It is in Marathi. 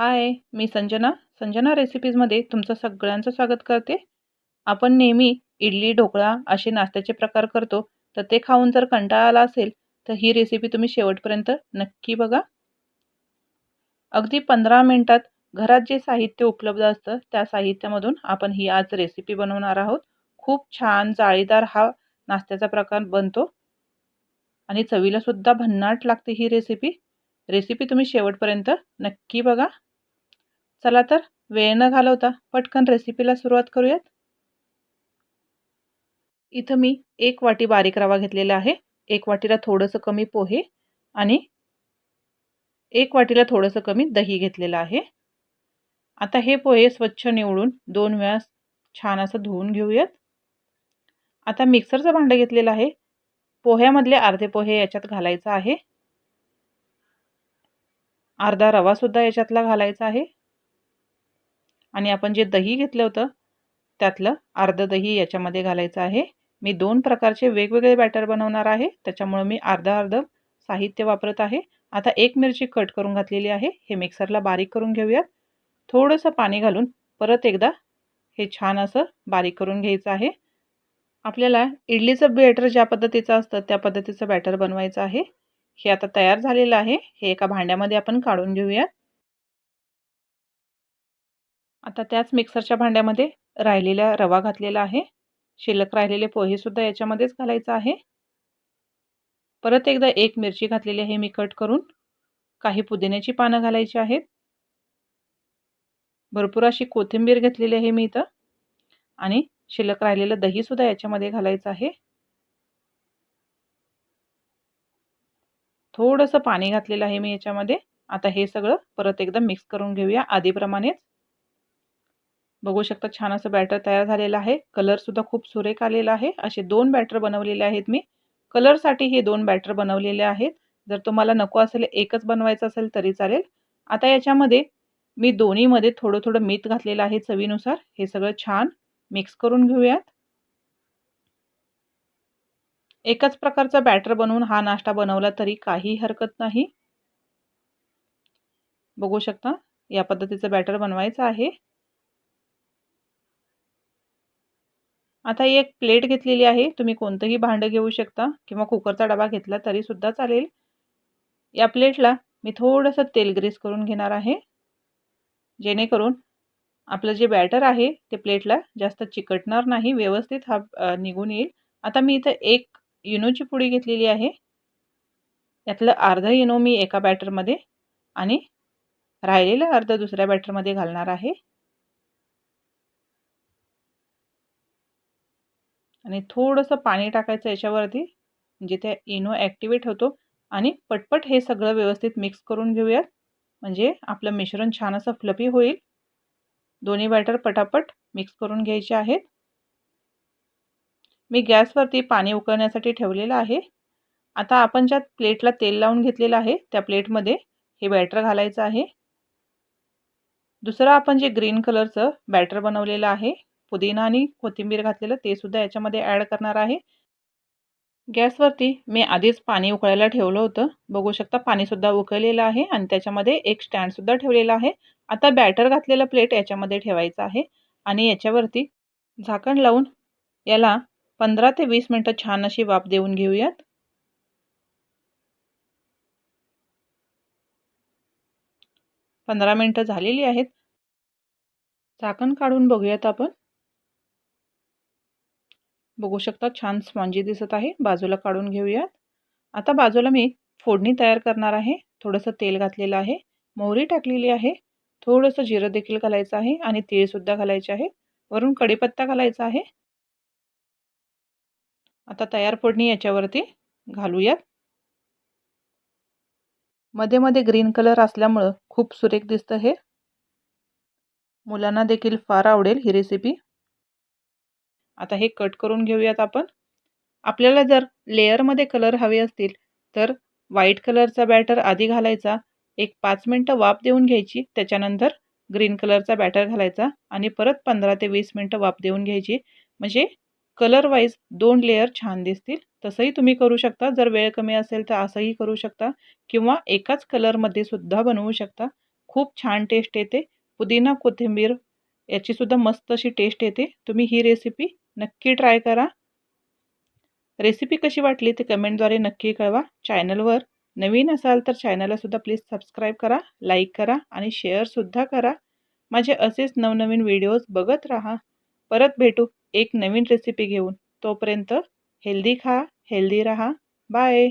हाय मी संजना. संजना रेसिपीजमध्ये तुमचं सगळ्यांचं स्वागत करते. आपण नेहमी इडली ढोकळा असे नाश्त्याचे प्रकार करतो तर ते खाऊन जर कंटाळा आला असेल तर ही रेसिपी तुम्ही शेवटपर्यंत नक्की बघा. अगदी पंधरा मिनटात घरात जे साहित्य उपलब्ध असतं त्या साहित्यामधून आपण ही आज रेसिपी बनवणार आहोत. खूप छान जाळीदार हा नाश्त्याचा प्रकार बनतो. आणि चवीला सुद्धा भन्नाट लागते ही रेसिपी रेसिपी तुम्ही शेवटपर्यंत नक्की बघा. चला तर वेळ न घालवता पटकन रेसिपीला सुरुवात करूयात. इथं मी एक वाटी बारीक रवा घेतलेला आहे. एक वाटीला थोडंसं कमी पोहे आणि एक वाटीला थोडंसं कमी दही घेतलेलं आहे. आता हे पोहे स्वच्छ निवडून दोन वेळा छान असं धुवून घेऊयात. आता मिक्सरचं भांडं घेतलेलं आहे. पोह्यामधले अर्धे पोहे याच्यात घालायचं आहे. अर्धा रवासुद्धा याच्यातला घालायचा आहे. आणि आपण जे दही घेतलं होतं त्यातलं अर्धं दही याच्यामध्ये घालायचं आहे. मी दोन प्रकारचे वेगवेगळे बॅटर बनवणार आहे. त्याच्यामुळं मी अर्धा अर्ध साहित्य वापरत आहे. आता एक मिरची कट करून घातलेली आहे. हे मिक्सरला बारीक करून घेऊयात. थोडंसं पाणी घालून परत एकदा हे छान असं बारीक करून घ्यायचं आहे. आपल्याला इडलीचं बॅटर ज्या पद्धतीचं असतं त्या पद्धतीचं बॅटर बनवायचं आहे. हे आता तयार झालेलं आहे. हे एका भांड्यामध्ये आपण काढून घेऊयात. आता त्याच मिक्सरच्या भांड्यामध्ये राहिलेला रवा घातलेला आहे. शिल्लक राहिलेले पोहेसुद्धा याच्यामध्येच घालायचं आहे. परत एकदा एक मिरची घातलेली आहे मी कट करून. काही पुदिन्याची पानं घालायची आहेत. भरपूर अशी कोथिंबीर घेतलेली आहे मी इथं. आणि शिल्लक राहिलेलं दहीसुद्धा याच्यामध्ये घालायचं आहे. थोडंसं पाणी घातलेलं आहे मी याच्यामध्ये. आता हे सगळं परत एकदा मिक्स करून घेऊया आधीप्रमाणेच. बघू शकता छान असं बॅटर तयार झालेलं आहे. कलरसुद्धा खूप सुरेख आलेला आहे. असे दोन बॅटर बनवलेले आहेत मी. कलरसाठी हे दोन बॅटर बनवलेले आहेत. जर तुम्हाला नको असेल एकच बनवायचं असेल तरी चालेल. आता याच्यामध्ये मी दोन्हीमध्ये थोडं थोडं मीठ घातलेलं आहे चवीनुसार. हे सगळं छान मिक्स करून घेऊयात. एकच प्रकारचा बॅटर बनवून हा नाश्ता बनवला तरी काही हरकत नाही. बघू शकता या पद्धतीचं बॅटर बनवायचं आहे. आता एक प्लेट घेतलेली आहे. तुम्ही कोणतंही भांडं घेऊ शकता किंवा कुकरचा डबा घेतला तरीसुद्धा चालेल. या प्लेटला मी थोडंसं तेल ग्रीस करून घेणार आहे. जेणेकरून आपलं जे बॅटर आहे ते प्लेटला जास्त चिकटणार नाही व्यवस्थित हा निघून येईल. आता मी इथं एक इनोची पुडी घेतलेली आहे. यातलं अर्धं इनो मी एका बॅटरमध्ये आणि राहिलेलं अर्धं दुसऱ्या बॅटरमध्ये घालणार आहे. आणि थोडंसं पाणी टाकायचं याच्यावरती म्हणजे त्या इनो ॲक्टिवेट होतो आणि पटपट हे सगळं व्यवस्थित मिक्स करून घेऊयात. म्हणजे आपलं मिश्रण छान असं फ्लपी होईल. दोन्ही बॅटर पटापट मिक्स करून घ्यायचे आहेत. मी गॅसवरती पाणी उकळण्यासाठी ठेवलेलं आहे. आता आपण ज्या प्लेटला तेल लावून घेतलेलं आहे त्या प्लेटमध्ये हे बॅटर घालायचं आहे. दुसरं आपण जे ग्रीन कलरचं बॅटर बनवलेलं आहे पुदिना आणि कोथिंबीर घातलेलं ते सुद्धा याच्यामध्ये ॲड करणार आहे. गॅसवरती मी आधीच पाणी उकळायला ठेवलं होतं. बघू शकता पाणीसुद्धा उकळलेलं आहे आणि त्याच्यामध्ये एक स्टँडसुद्धा ठेवलेला आहे. आता बॅटर घातलेलं प्लेट याच्यामध्ये ठेवायचं आहे आणि याच्यावरती झाकण लावून याला पंधरा ते वीस मिनटं छान अशी वाफ देऊन घेऊयात. पंधरा मिनटं झालेली आहेत. झाकण काढून बघूयात आपण. बघू शकता छान स्पॉन्जी दिसत आहे. बाजूला काढून घेऊयात. आता बाजूला मी फोडणी तयार करणार आहे. थोडंसं तेल घातलेलं आहे. मोहरी टाकलेली आहे. थोडंसं जिरं देखील घालायचं आहे आणि तीळसुद्धा घालायचे आहे. वरून कढीपत्ता घालायचा आहे. आता तयार फोडणी याच्यावरती घालूयात. मध्ये मध्ये ग्रीन कलर असल्यामुळं खूप सुरेख दिसतं हे. मुलांना देखील फार आवडेल ही रेसिपी आता हे कट करून घेऊयात आपण. आपल्याला जर लेअरमध्ये कलर हवे असतील तर व्हाईट कलरचा बॅटर आधी घालायचा एक पाच मिनटं वाफ देऊन घ्यायची त्याच्यानंतर ग्रीन कलरचा बॅटर घालायचा आणि परत पंधरा ते वीस मिनटं वाफ देऊन घ्यायची. म्हणजे कलर वाईज दोन लेअर छान दिसतील. तसंही तुम्ही करू शकता. जर वेळ कमी असेल तर असंही करू शकता. किंवा एकाच कलरमध्ये सुद्धा बनवू शकता. खूप छान टेस्ट येते. पुदिना कोथिंबीर याचीसुद्धा मस्त अशी टेस्ट येते. तुम्ही ही रेसिपी नक्की ट्राय करा. रेसिपी कशी वाटली ते कमेंटद्वारे नक्की कळवा. चॅनलवर नवीन असाल तर चॅनललासुद्धा प्लीज सबस्क्राईब करा लाईक करा आणि शेअरसुद्धा करा. माझे असेच नवनवीन व्हिडिओज बघत राहा. परत भेटू एक नवीन रेसिपी घेऊन. तोपर्यंत हेल्दी खा हेल्दी राहा. बाय